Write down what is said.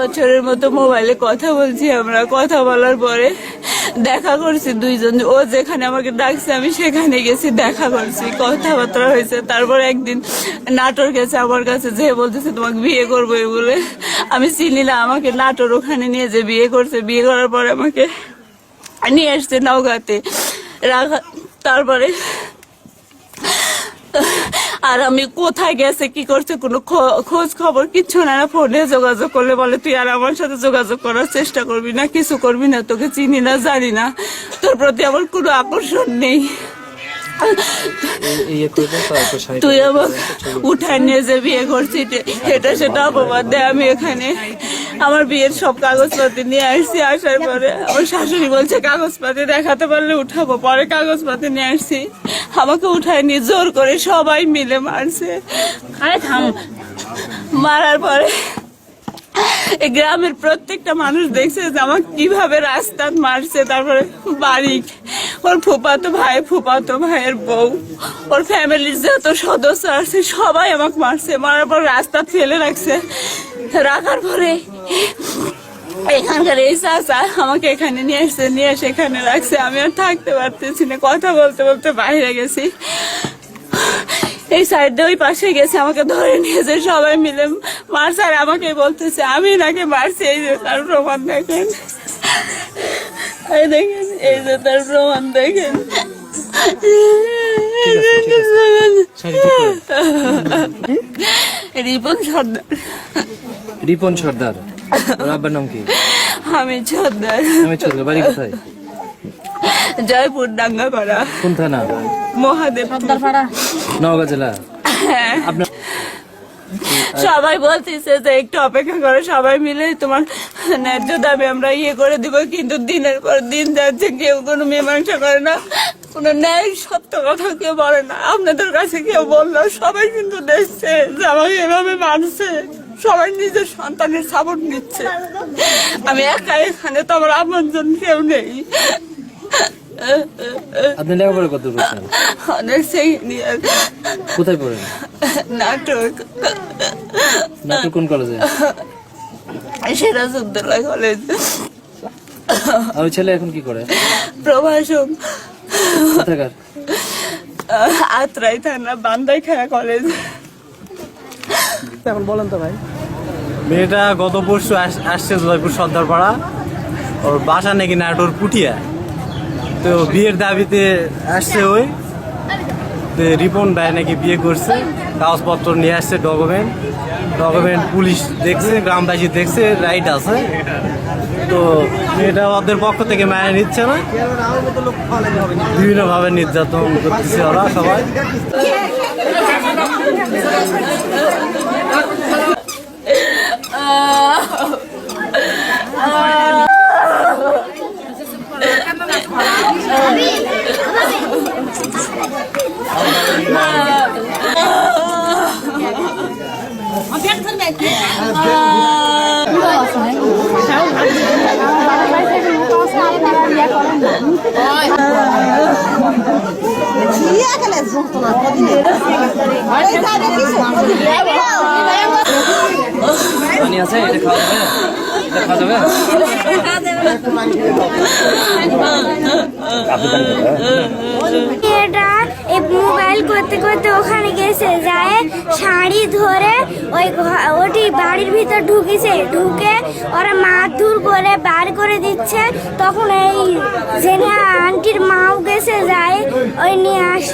বছরের মতো মোবাইলে কথা বলছি আমরা, কথা বলার পরে দেখা করছি দুইজন। ও যেখানে আমাকে ডাকছে, আমি সেখানে গেছি, দেখা করছি, কথাবার্তা হয়েছে। তারপর একদিন নাটোর গেছে আমার কাছে, যে বলতেছে, তোমাকে বিয়ে করব বলে। আমি চিনি না, আমাকে নাটোর ওখানে নিয়ে যে বিয়ে করছে, বিয়ে করার পরে আমাকে নিয়ে আসছে নওগাঁতে। রাখা তারপরে আর আমি কোথায় গেছে কি করছে কোনো খোঁজ খবর কিচ্ছু না না। ফোনে যোগাযোগ করলে বলে তুই আর আমার সাথে যোগাযোগ করার চেষ্টা করবি না কিছু করবি না তোকে চিনি না জানি না। তোর প্রতি আমার কোনো আকর্ষণ নেই। তুই আমার উঠায় নিয়ে যে বিয়ে করছি এটা সেটা অপবাদ দেয় আমি এখানে আমার বিয়ের সব কাগজপাতি নিয়ে আসছি আসার পরে। আমার শাশুড়ি বলছে কাগজপাতি দেখাতে পারলে উঠাবো পরে কাগজপাতি নিয়ে আসছি। আমাকে উঠায় নিয়ে জোর করে সবাই মিলে মারছে। আরে থাম। মারার পরে গ্রামের প্রত্যেকটা মানুষ দেখছে যে আমাকে কীভাবে রাস্তা মারছে। তারপরে বাড়ি ওর ফুপাতো ভাই ফুপাতো ভাইয়ের বউ ওর ফ্যামিলির যত সদস্য আছে সবাই আমাকে মারছে। মারার পর রাস্তা ফেলে রাখছে। রাখার পরে এখানকার এই চাচা আমাকে এখানে নিয়ে এসছে নিয়ে এসে এখানে রাখছে। আমি আর থাকতে পারতেছি না কথা বলতে বলতে বাইরে গেছি। এই সাইড ওই পাশে গেছে আমাকে ধরে নিয়েছে সবাই মিলে। মারছে আর আমাকে বলতেছে আমি নাকি মারছি এই যে তার প্রমাণ দেখেন। এই দেখেন এই যে তার প্রমাণ দেখেন। রিপন সর্দার। রিপন সর্দার। ওর আব্বার নাম কি? সর্দার বাড়ি কোথায়? জয়পুর ডাঙ্গাপাড়া। কোন থানা? মহাদেব নওগাঁ জেলা? হ্যাঁ। আপনার সবাই বলতেছে যে একটু অপেক্ষা করো সবাই মিলে তোমার ন্যায্য দাবি আমরা ইয়ে করে দিব কিন্তু দিনের পর দিন যাচ্ছে কেউ কোনো মীমাংসা করে না। কোনো ন্যায় সত্য কথা কেউ বলে না। আপনাদের কাছে কেউ বলল সবাই কিন্তু দেখছে যে আমাকে এভাবে মানছে সবাই নিজের সন্তানের সাপোর্ট নিচ্ছে। আমি একা এখানে তো আমার আপনজন কেউ নেই। আপনি লেখাপড়া কত করছেন? অনেক সেকেন্ড কোথায় পড়েন? নাটক নাটক কোন কলেজে সিরাজউদ্দৌলা কলেজ আর ছেলে এখন কি করে? প্রভাষক। আত্রাই থানা বান্দাইখানা কলেজ এখন বলেন তো ভাই। মেয়েটা গত পরশু আস- আসছে জয়পুর সর্দারপাড়া। ওর বাসা নাকি নাটোর পুটিয়া। তো বিয়ের দাবিতে আসছে ওই। রিপন ভাই নাকি বিয়ে করছে, কাগজপত্র নিয়ে আসছে ডকুমেন্ট। ডকুমেন্ট পুলিশ দেখছে, গ্রামবাসী দেখছে, রাইট আছে। তো মেয়েটা ওদের পক্ষ থেকে মায়া নিচ্ছে না। বিভিন্নভাবে নির্যাতন করতেছে ওরা সবাই। পানি আছে এটা খাওয়া যাবে? খাওয়া যাবে? এই মোবাইল করতে করতে ওখানে গেছে, যায় শাড়ি ধরে ওই ওটি বাড়ির ভিতর ঢুকেছে, ঢুকে ওরা মারধুর করে, বার করে দিচ্ছে। তখন এই জেনে আন্টির মাও গেছে, যায় ওই নিয়ে আস